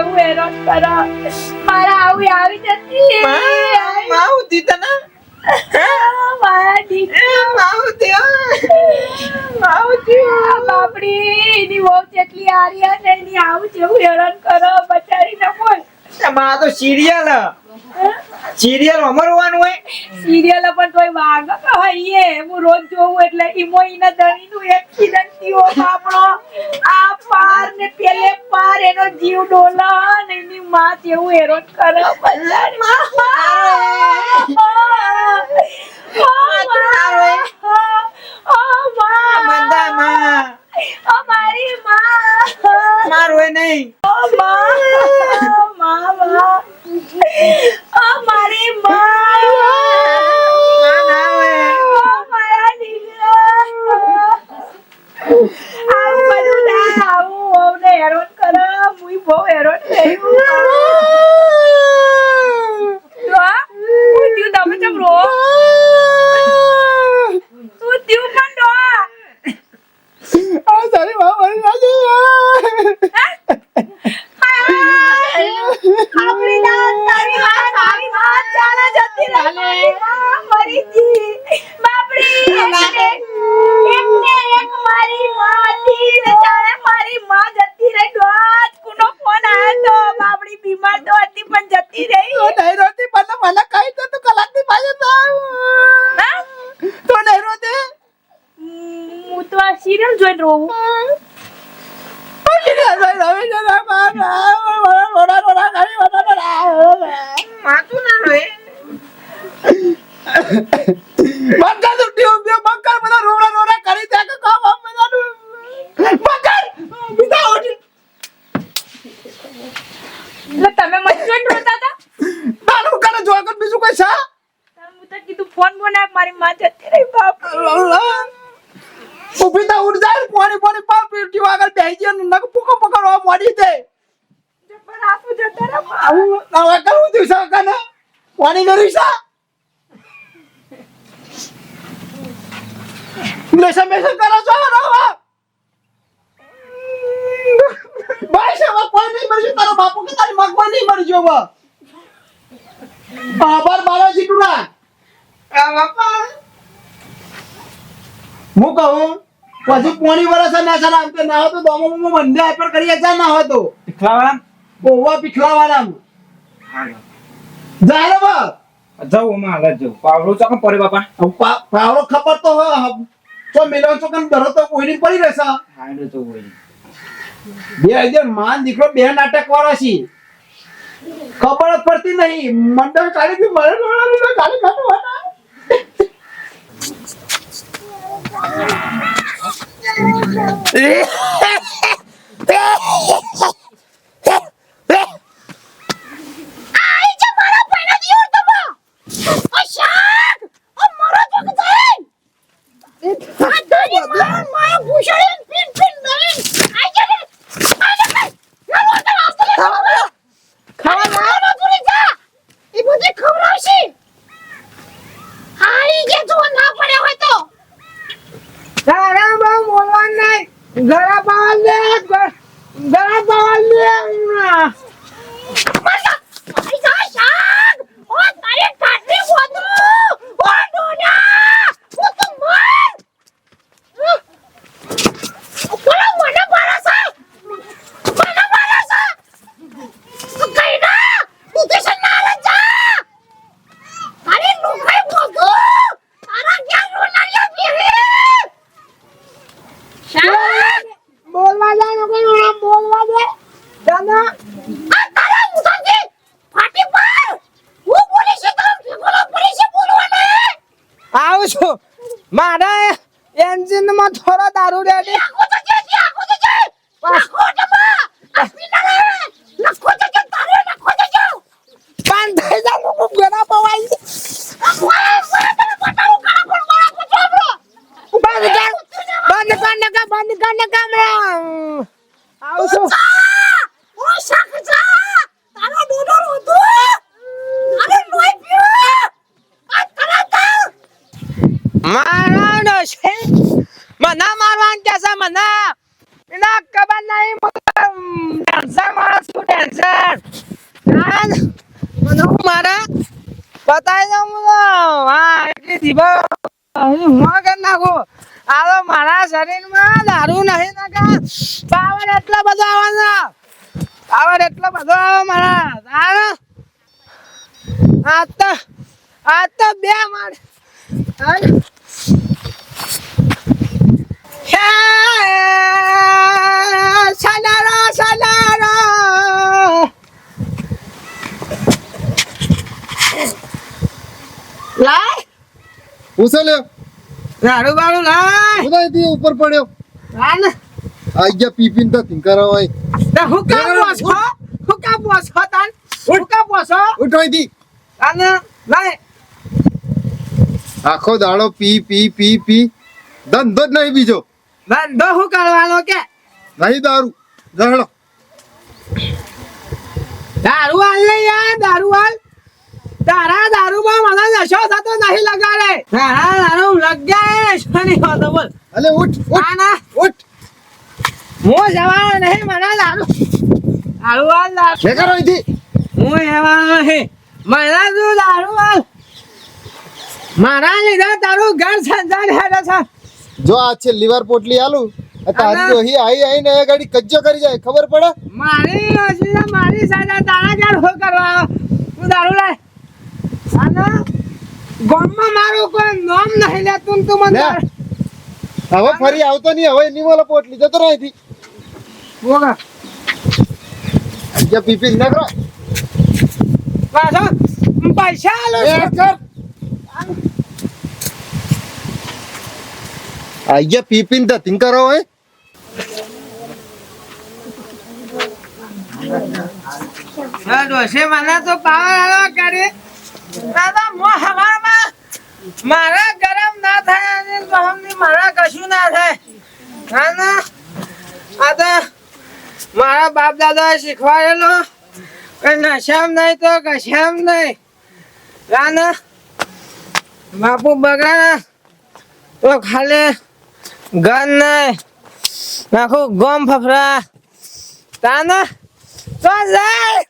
એવું હેરાન કરો. મારા આવી આવી જતી. માવતી તને? ના સિરિયલ સિરિયલ અમરવાનું હોય. સિરિયલ પણ તોય વાગો તો હઈએ. હું રોજ જોઉં એટલે ઇમોઈના દણીનું એક્સિડન્ટ થયો આપણો. આ પાર ને પેલે પર એનો જીવ ડોલા ને એની માં જેવું હેરોન કરે. બલ્લાડ મારી મા. Ay, બેસા બેસા કરો છો ભાઈ સાહેબ કોઈ નહીં મરજો તારો બાપુ કે તારી મગ કોઈ નહીં મરજો બા બાબર બાલાજી ટુરા આ બાપા હું કહું પછી પોણી વરસ ના સર આમ તો ના તો દોમો મો મંડે આપર કરી જા ના હોય તો પીખલાવાળા ઓવા પીખલાવાળા જાહેર બા જાઉં અમે હાલત જાઉં પાવડો ચાકમ પડે બાપા પાવડો ખબર તો હોય તો મેલો છો કન ડરો તો કોઈની પડી રહેશે હાડો તો કોઈ બે આજે માન દીકરો બે નાટક વાળા છી ખબર જ પડતી નહીં મંડળ કાલે થી મળે કાલે કાલે વાળા Yeah. બતાવું છું. મારા એન્જિનમાં થોડો દારૂ રેડી બંધ કર નકા બંધ કર નકા આવું છું. मारा म्हणा मारवान त्याचा म्हणा ना कबा नाही डॅन्सर मारा तू डॅन्सर कान म्हणू मारा. बताय ना मुलं. हा दिब मग नागो आलो मारा शरीर मा दारू नाही ना का? पावर एटला बदो आवाज पावर एटला बदो आवा मारा आता आता बे मार. હે સનારો સનારો લાય. ઉછલ્યો દારૂ બારૂ લાય ઉદયથી ઉપર પડ્યો. ને આઈ ગયા પીપીન તો તિંકરા હોય. તે હું કામ બોસો હું? કામ બોસો તાન? હું કામ બોસો અને લાય. આખો દાડો પી પી પી પી. ધંધો જ નહીં બીજો. ધંધો શું કરવાનો કે? નહીં દારૂ. જહડો દારૂ હાલ નહીં યાર દારૂ હાલ તારા દારૂમાં મને નશો થતો નહીં લગાડે. તારા દારૂ લગાડે નશો નહીં હોતો બોલ. અલે ઉઠ ના ના. ઉઠ. હું જવાનો નહીં મને દારૂ. દારૂ હાલ દારૂ. જે કરો અહીંથી. હું જવાનો નહીં. મને તું દારૂ હાલ મારા લીધા તારું ઘર સંસાર હેડે છે. જો આ છે લીવર પોટલી આલુ તારી આના- ડોહી આઈ આઈને એ ગાડી કજ્જો કરી જાય ખબર પડે? મારી રસીદે મારી સાજા તારા ઘર હો કરવા? તું દારૂ લે. સાના ગામમાં મારું કોઈ નામ નહીં લે તું તું મને હવે ફરી આવતો નહીં હવે એની મોલા પોટલી જતો રહો અહીંથી. બોગા પીપી ના કરો પાછો પૈસા આલો. કર. તિંકરા હોય હા, ડોશી મને તો પાવર આલો કરે. દાદા મો હવામાં મારા ગરમ ના થાય અને મારા કશું ના થાય. નાના આ મારા બાપ દાદાએ શીખવાડેલો કે નશામ નહીં તો કશામ નહીં. હા બાપુ બગડા તો ખાલી ગન નહીં નાખું ગમ ફફરા તાને? તો જાય.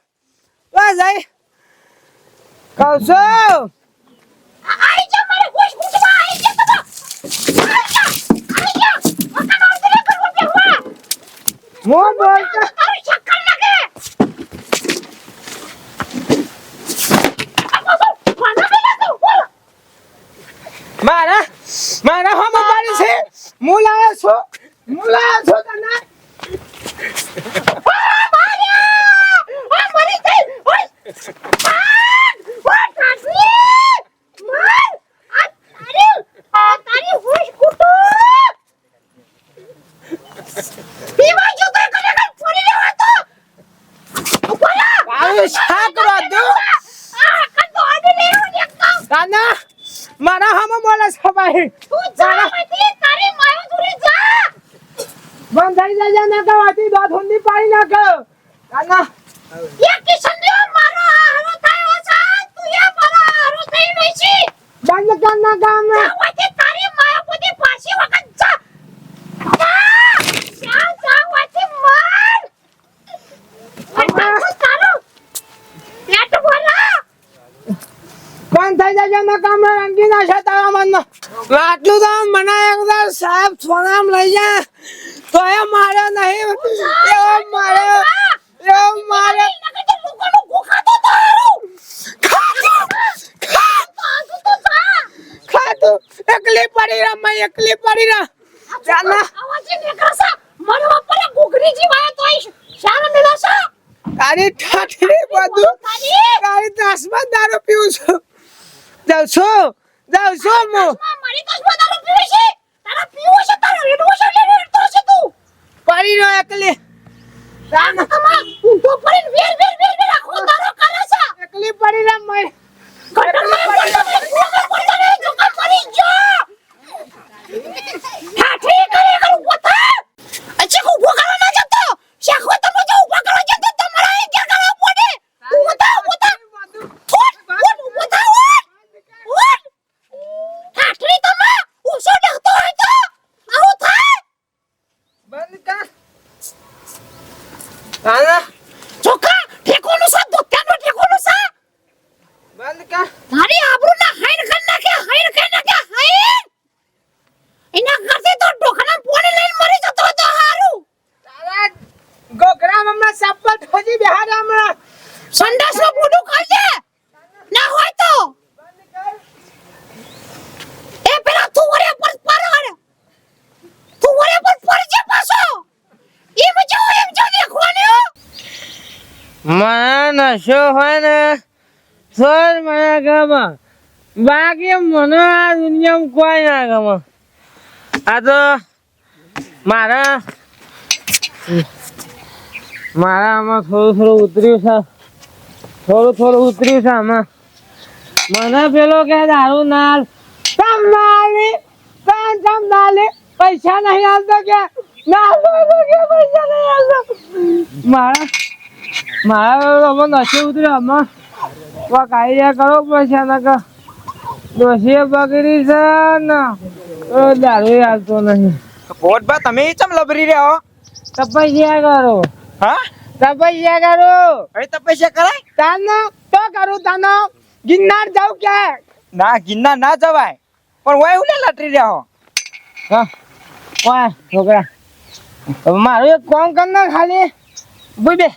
તો જાય. કહું છું. આઈ જા મારે હોશ કુટવા આઈ જા તમે આઈ જા આઈ જા મકાન ઓર્ડર કરવો બેહવા હું બોલતો તારું ચક્કર લાગે મને બેલા તું બોલ મારા મારા હમ મારી છે હું લાવ્યો છું હું લાવ્યો છું તને આ મરી ગઈ ઓય આ ઓય કાકી માર આ તારી આ તારી હોશ કુટો પીવા જો તો કરે કર ફરી લેવા તો બોલા તારું શાક રોધું આ કતો આડી લેરો દેખતો તને મારા હમ બોલે છે ભાઈ તું જા મતી તારી માયો દૂરી જા બંધ થઈ જાય ના કવાતી દોત હુંદી પાડી નાખ તને એ કિશન દેવ મારો હારો થયો છે તું એ મારો હારો થઈ રહી છે બંધ કર ના કામ જાવાથી તારી માયા બધી પાછી વખત જા જા જા જાવાથી માર આ તારું પેટ બોલા બંધ થઈ જાય ના કામ રંગી ના તારા તો મને નહીં એવો એકલી પડી રહ એકલી પડી રહ. ચાલા. મરવા તો શાન મિલાશે તારી ઠાઠડી બધું, તારી ત્રાસમાં દારૂ પીવું જાઉં છું જાઉં છું હું મારી તો દારૂ પીવે છે? તારા પીવો છે તારો રેડવો છે રેડતો છે તું. રહ્યો એકલી. રામ તમા ઊંધો પડીને વેર વેર વેર વેર આખો દારો કરે છે એકલી પડી રહ મેં ગટરમાં પડતો ને ગોગર પડતો ને જોકર પડી ગયો ઠાઠી કરે કર ઊભા અચ્છી કો ઊભો કરવા ના જતો શાખો તમે જો ઊભા કરવા જતો તમારા એ ક્યાં કરવા પડે ઊભો થા ઊભો થા ઉઠ ઉઠ ઊભો થા ઉઠ ઉઠ ઠાઠી તમે ઉસો ડખતો હોય તો આવું થાય બંધ કર તારા ચોખા મોં પૂડું ખાઈ લે. ના હોય તો. એ પેલા તુવરે પર પર તુવરે પર પર જે પાછો. એમ જો એમ જો દેખવાનું. મને નશો હોય ને તો મને ગમે બાકી મને આ દુનિયામાં કોઈ ના ગમે. આ તો મારા મારા આમાં થોડું થોડું ઉતર્યું છે. થોડું થોડું ઉતર્યું છે આમાં. મને પેલો કે દારૂ ના તમ ના લે તમ તમ ના લે પૈસા નહીં આવતો કે? ના કે પૈસા નહીં આવતો મારા મારા આમાં નશો ઉતર્યો આમાં. કોક આઈડિયા કરો પૈસા ના કે. ડોશીએ બગડી છે ને તો દારૂ આવતો નહીં. પોટબા તમે ચમ લબરી રહ્યા હો? તપસ્યા કરો. હા? તપસ્યા કરું. હવે તપસ્યા કરાય? તાનો તો કરું તાનો. ગિરનાર જાવ કે ના ગિરનાર ના જવાય. પણ ઓય ઉલે લટરી રહ્યો હો. ઓય છોકરા. મારું એક કામ કર ને ખાલી. બોઈ બે.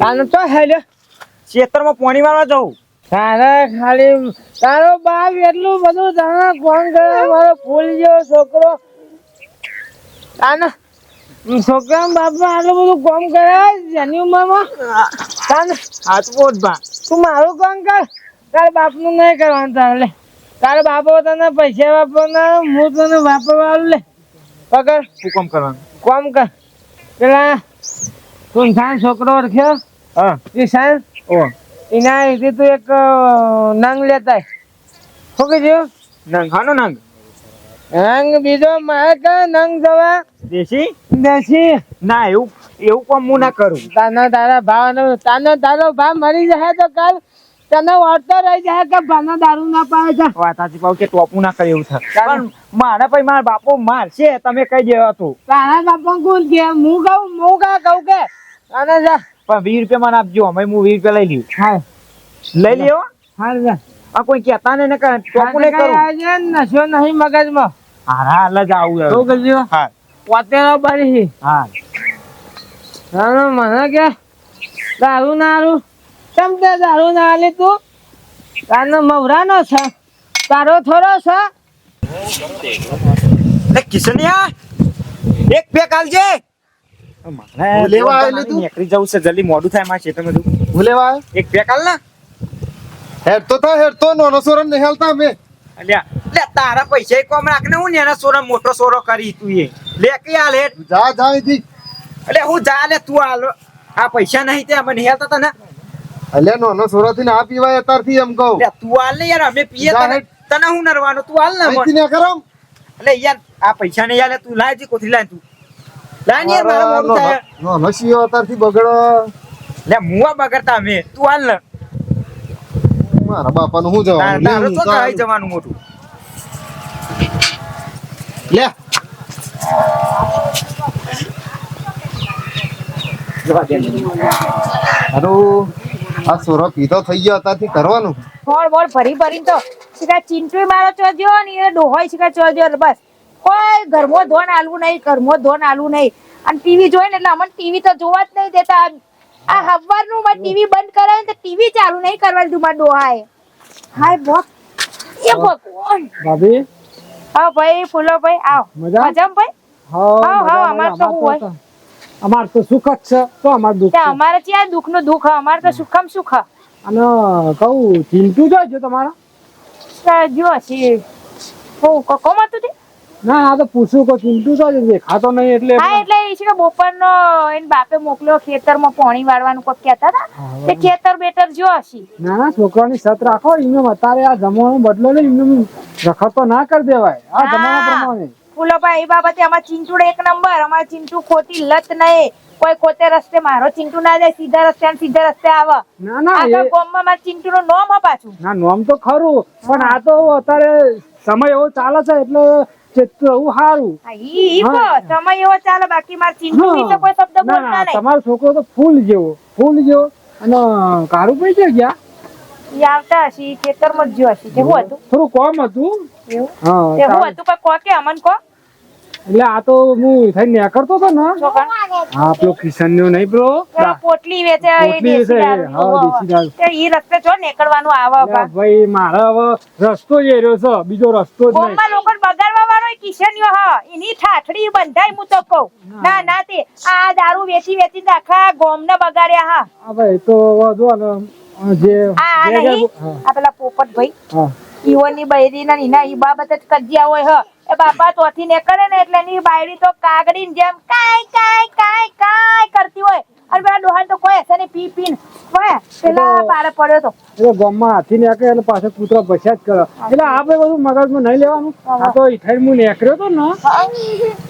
તાનો તો હેલ્યો. ખેતરમાં પાણી મારવા જવું તારે ખાલી તારો બાપ એટલું બધું તારા કોણ કરે? મારો ફૂલ જેવો છોકરો. તાના છોકરા બાપા આટલું બધું કોમ કરે જેની ઉંમરમાં? તાને હાથ પોટબા તું મારું કોમ કર તારા બાપનું નહીં કરવાનું તારે લે. તારા બાપો તને પૈસા વાપરવાના હું તને વાપરવાનું લે. પકડ. શું કોમ કરવાનું? કોમ કર. પેલા તું સાન છોકરો ઓળખ્યો? હા. કિસાન ઓ એના લીધે તું એક નંગ લેતા. શું કીધું? નંગ. હાનો નંગ? નંગ બીજો મારે કે નંગ જવા. દેશી? દેશી. ના એવું એવું પણ હું ના કરું. તાનો તારા ભાવ તાનો તારો ભાવ મરી જાય તો કાલ તને વાળતો રહી જાય કે ભાનો દારૂ ના પાવે છે. વાત સાચી પાઉં કે ટોપું ના કરે એવું થાય પણ મારા પછી મારા બાપો મારશે તમે કઈ દેવા તું. તારા બાપો કોણ કે? હું કહું હું કા કહું કે? અને જા. પણ વીસ રૂપિયા મને આપજો અમે હું વીસ રૂપિયા લઈ લઉં હા. લઈ લ્યો? હા આ કોઈ કહેતા ને ને ટોપું નહીં કરું. નશો નહીં મગજમાં. હારા હાલ જ આવું હવે. કીધું હા. પોતેરો બરી હા. તારો મને કે દારૂ ના આલું. કેમ તે દારૂ ના લે તું? તારનો મવરાનો છે. તારો થોડો છે. કિશનિયા એક પેક આલજે. મારે લેવા આવેલી તું? નીકળી જવું છે જલ્દી મોડું થાય મારા ખેતરમાં બધું ભૂલેવા એક પેક આલ ના. હેડ તો થા હેડ તો નાનો સોરન નહીં હાલતા અમે. લે તારા પૈસા કોમ રાખને હું ને એના સોરો મોટો સોરો કરી તું એ. લે કે આ લે. જા જા અહીંથી. એટલે હું જા લે તું આલ આ પૈસા નહીં તે અમે નહીં આલતા તને અલ્યા સોરો થી ના પીવાય અત્યારથી એમ કહું. લે તું આલ ને યાર અમે પીએ તને. તને હું નરવાનું? તું હાલ ને મને. ના કરમ એટલે યાર આ પૈસા ને યાર તું લાય જી કોથી લાય તું. લાય ને યાર મારા મોડું થાય. નાનો શિયો અત્યારથી બગડો લે મુવા બગડતા અમે. તું હાલ ને. મારા બાપાનું શું જવાનું? તારું તો હું જવાનું મોટું. લે. હારું આ સોરો પીધો થઈ ગયો અત્યારથી કરવાનું? ફોડ બોડ ભરી ભરીને તો શીખા ચીંટુ મારો ચોદ્યો ને એ ડોહોય ચોદ્યો ને બસ. કોઈ ઘરમાં ધોન આલવું નહીં ઘરમાં ધોન આલવું નહીં. અને ટીવી જોઈ ને એટલે અમને ટીવી તો જોવા જ નહીં દેતા. આ હવારનું માં ટીવી બંધ કરાવે તો ટીવી ચાલુ નહીં કરવા દીધું મારા ડોહાએ હાય બોક એ ભગવાન. ભાભી? હા ભાઈ ફૂલો ભાઈ આવ. મજા? મજામ ભાઈ? હા હા, અમાર તો હોય. અમાર તો સુખ જ છે. તો અમાર દુખ છે. અમારે ત્યાં દુઃખનું દુખ અમારે તો સુખમ સુખ અને કહું ચિંટુ જોજો તમારા? જો છે. હું કોમ હતું તે? ના આ તો પૂછું કે ચિંટુ જોજો દેખાતો નહીં એટલે હા એટલે એ છે કે બપોરનો એન બાપે મોકલ્યો ખેતરમાં પાણી વાળવાનું કોક કહેતા હતા તે ખેતર બેટર જો હશે. ના ના છોકરાની સત રાખો એમને અત્યારે આ જમવાનો બદલો ને એમને રખત તો ના કરી દેવાય. આ જમાના પ્રમાણે. ફૂલોભાઈ એ બાબતે અમાર ચિંટુ એક નંબર અમાર ચિંટુ ખોટી લત નહીં. કોઈ ખોટે રસ્તે મારો ચિંટુ ના જાય સીધા રસ્તે સીધા રસ્તે આવે. ના ના આ ગામમાં મારા ચિંટુ નું નામ પાછું. ના નોમ તો ખરું પણ આ તો અત્યારે સમય એવો ચાલે છે એટલે ઈ એવો ચાલે બાકી માર ચિંટુ તો કોઈ શબ્દ બોલતા નહીં. તમારો છોકરો તો ફૂલ જેવો ફૂલ જેવો. અને કારું પડી છે ગયા? ઈ આવતા હશે ખેતરમાં જ જો હશે. હું હતું? થોડું કોમ હતું. એવું? હા હતું પણ કો કે અમન કો? એટલે આ તો હું થઈ નીકળતો હતો ને. હા પેલો કિશન નો નહીં પેલો? પોટલી વેચે પોટલી વેચે, હા, દેશી દાળ તે ઈ રસ્તે જો નીકળવાનું આવા. ભાઈ મારો હવે રસ્તો જ એરો છે. બીજો રસ્તો જ નહીં. લોકોને બગાડવા વાળો કિશન યો હ. એની ઠાઠડી બંધાય હું તો કહું. ના. ના તે. આ દારૂ વેચી વેચી આખા ગોમને બગાડ્યા હા. હા ભાઈ તો જો ને જે આ નહીં. આ પેલા પોપટ ભાઈ. ઈવોની બૈરી ના ઈના ઈ બાબત જ કજિયા હોય હ. એ બાપા ચોથી નીકળે ને એટલે એની બાયડી તો કાગડીની જેમ કાય કાય કાય કાય કરતી હોય. અને પેલા ડોહાન તો કોઈ હશે ને પી પીને. હોય પેલા પાડે પડ્યો તો. એટલે ગામમાં હાથી નીકળે એટલે પાછો કૂતરો ભસ્યા જ કરે. એટલે આ ભાઈ બધું મગજમાં નહીં લેવાનું. આ તો ઈઠાઈ હું નીકળ્યો તો ને.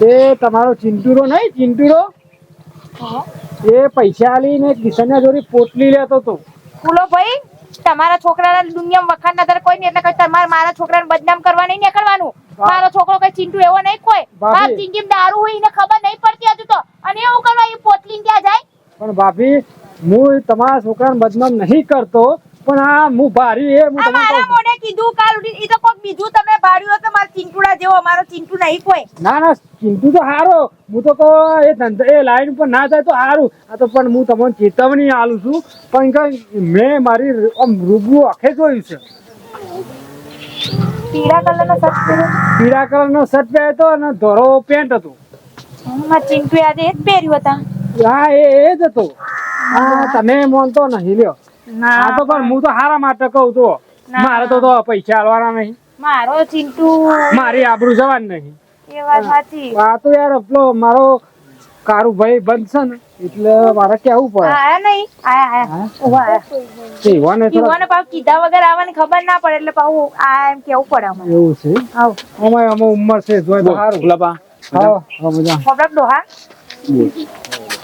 તે તમારો ચિંટુરો નહીં ચિંટુરો? એ પૈસા આલીને કિશનના જોડી પોટલી લેતો તો ફૂલો ભાઈ તમારા છોકરાના દુનિયામાં વખાણ નજર કોઈ નહીં એટલે તમારે મારા છોકરાને બદનામ કરવા નહીં નીકળવાનું? મારો છોકરો કઈ ચિંટુ એવો નહીં કોઈ. બાપ માર જિંદગી દારૂ હોય એને ખબર નહીં પડતી હજુ તો. અને એવું કરવા એ પોટલી ત્યાં જાય. પણ ભાભી હું તમારા છોકરાને બદનામ નહીં કરતો પણ આ હું ભારી એ હું તમારા મોઢે કીધું કાલ ઉઠી ઈ તો કોક બીજું તમે ભાર્યું હતો તો મારા ચિંટુડા જેવો મારો ચિંટુ નહીં કોઈ. ના ના ચિંટુ તો સારો હું તો કહો એ ધંધો એ લાઈન પર ના જાય તો સારું આ તો પણ હું તમને ચેતવણી આલું છું. પણ કઈ મેં મારી આમ રૂબરૂ આખે જોયું છે. પીળા કલરનો શર્ટ પહેર્યો પીળા કલરનો શર્ટ પહેર્યો હતો અને ધોરો પેન્ટ હતું. મારા ચિંટુ આજે એ જ પહેર્યું હતા. હા એ એ જ હતો. હા તમે મોનતો નહીં લ્યો. ના તો પણ હું તો હારા માટે કહું તો મારે તો તો પૈસા આલવાના નહીં. મારો ચિંટુ મારી આબરૂ જવાનું નહીં. એ વાત સાચી. હા તો યાર પેલો મારો કારું ભાઈ બંધ છે ને એટલે મારે કેવું પડે. આયા નહીં આયા આયા. ઊભા આયા. ઈવાને યુવાને પાછું કીધા વગર આવવાની ખબર ના પડે એટલે પાવ આ એમ કેવું પડે અમારે. એવું છે? આવ. અમારે અમે ઉંમર છે જોઈ તો સારું. ફૂલાપા હા હા મજા. ખબર ડોહા?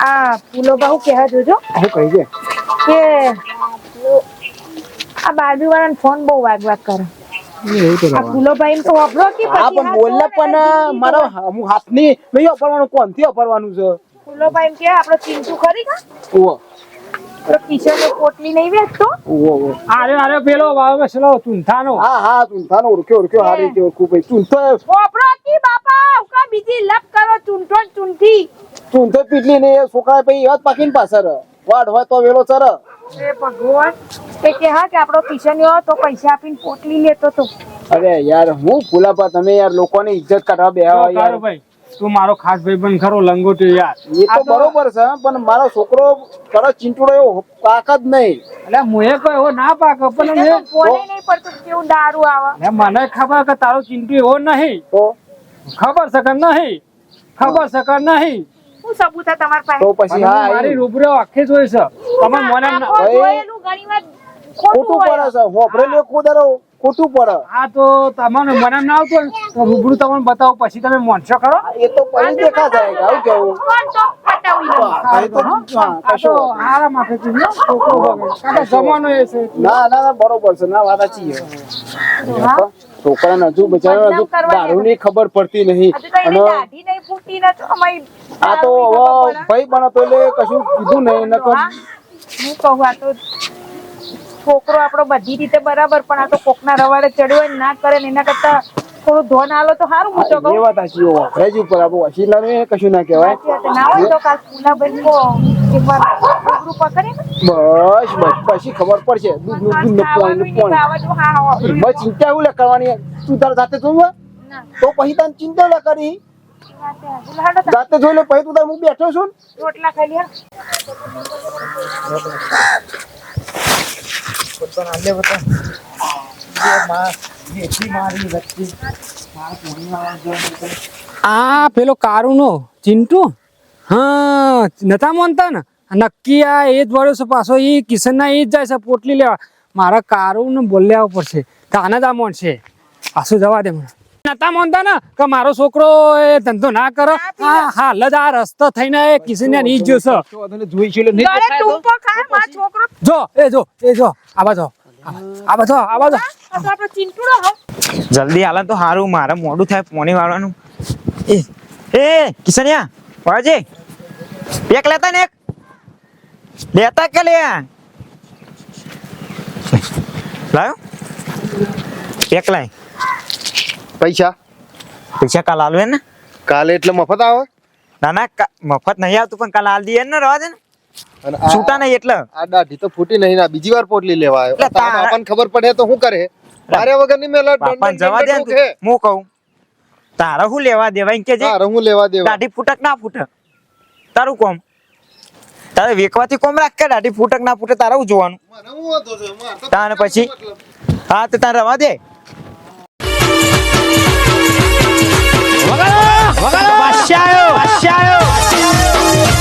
આ ફૂલો બહુ કહેવા જોજો હું કહી દે. કે આ બાજુ વાળાને ફોન બહુ વાગ વાગ કરે. ચિંટુ ચૂંટો ને ચૂંટી. ચૂંટો પીટલી ને એ છોકરા પછી એવા પાકીને પાછળ. વાડ હોય તો વેલો સર એ ભગવાન. એ કે હા કે આપણો કિશન્યો તો પૈસા આપીને પોટલી લેતો તો અરે યાર હું ફૂલાપા તમે યાર લોકોની ઇજ્જત કાઢવા બેહવા યાર. કારુભાઈ તું મારો ખાસ ભાઈબંધ ખરો લંગોટી યાર. એ તો બરોબર છે પણ મારો છોકરો કરો ચિંટુડો એવો પાક જ નહીં. એટલે મુએ કોઈ એવો ના પાક પણ તો મેં- નહીં પડતું કેવું દારૂ આવે. મને ખબર કે તારો ચિંટુ એવો નહીં. તો? ખબર છે કે નહીં? ખબર છે કે નહીં? શું સબૂત છે તમારી પાસે તો પછી હા મારી રૂબરૂ આખે જોઈ છે તમે મને જોયેલું ઘણી વાર ખોટું પડે છે હોપરેલું કુદારો ખોટું પડે આ તો તમને મને ના આવતું તો રૂબરૂ તમને બતાવો પછી તમે મોનશો ખરો એ તો પછી દેખા જાય આવું કેવું. હા, હા, જમાનો એ છે ના ના ના બરોબર છે ના વાત સાચી છોકરાને હજુ બચારા હજુ દારૂની ખબર પડતી નહીં. અને એની આ તો હવે ભાઈ પણ તો એટલે કશું કીધું નહીં. નકર હું? કહું આ તો છોકરો આપણો બધી રીતે બરાબર પણ આ તો કોકના રવાડે ચડ્યો હોય ને ના કરે ને એના કરતા થોડું ધોન આલો તો સારું હું તો કહું. એ વાત સાચી હોય ફ્રેજ ઉપર આપો વસીલા ને કશું ના કહેવાય. ના હોય તો કાલ ફૂલાભાઈ કો એકવાર રૂબરૂ પકડે બસ બસ. પછી ખબર પડશે. દૂધનું દૂધનું પાણી. બસ ચિંતા એવું લે કરવાની. તું તારા સાથે જોયું તો પછી તને ચિંતા લે કરી. જાતે જોઈ લે પછી તું તારે હું બેઠો છું રોટલા ખાઈ લ્યો. આ પેલો કારુનો ચિંટુ? હા નતા માનતા ને? નક્કી આ એ જ વળ્યો છે પાછો એ કિશનના એ જ જાય છે પોટલી લેવા. મારા કારુને બોલ્યા પડશે તાને જ આ છે. પાછું જવા દે મને. નતા મોનતા ને? કે મારો છોકરો એ ધંધો ના કરો. આ હાલ જ આ રસ્તો થઈને એ કિશનને ઈ જ છે. જો એ જો એ જો આવા જો. આવા જો આવા જો. જલ્દી હાલ તો સારું મારે મોડું થાય પોણી વાળવાનું. એ એ કિશનિયા વાજે એક લેતા ને એક. લેતા કે લે લાયો એક લાય પૈસા પૈસા કાલ આલવે ને કાલે એટલે મફત આવે ના ના મફત નહીં આવતું પણ કાલ હાલ દઈએ ને રવા દે ને છૂટા નહીં એટલે આ દાઢી તો ફૂટી નહીં ના બીજી વાર પોટલી લેવા આવ્યો એટલે તારા- ખબર પડે તો શું કરે તારે વગરની મેલા બાપાને જવા દે ને હું કહું તારે હું લેવા દેવાય કે જે તારે હું લેવા દેવા દાઢી ફૂટક ના ફૂટે તારું કોમ તારે વેકવાથી કોમ રાખ કે દાઢી ફૂટક ના ફૂટે તારે હું જોવાનું? મને હું વાંધો છે? મારે તો તાને પછી? હા તો તારે રવા દે. વગાડો વગાડો વાશ્યાયો વાશ્યાયો આવ્યો.